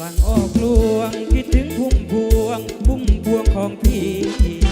วังออกลวงคิดถึงพุ่มพวงพุ่มพวงของพี่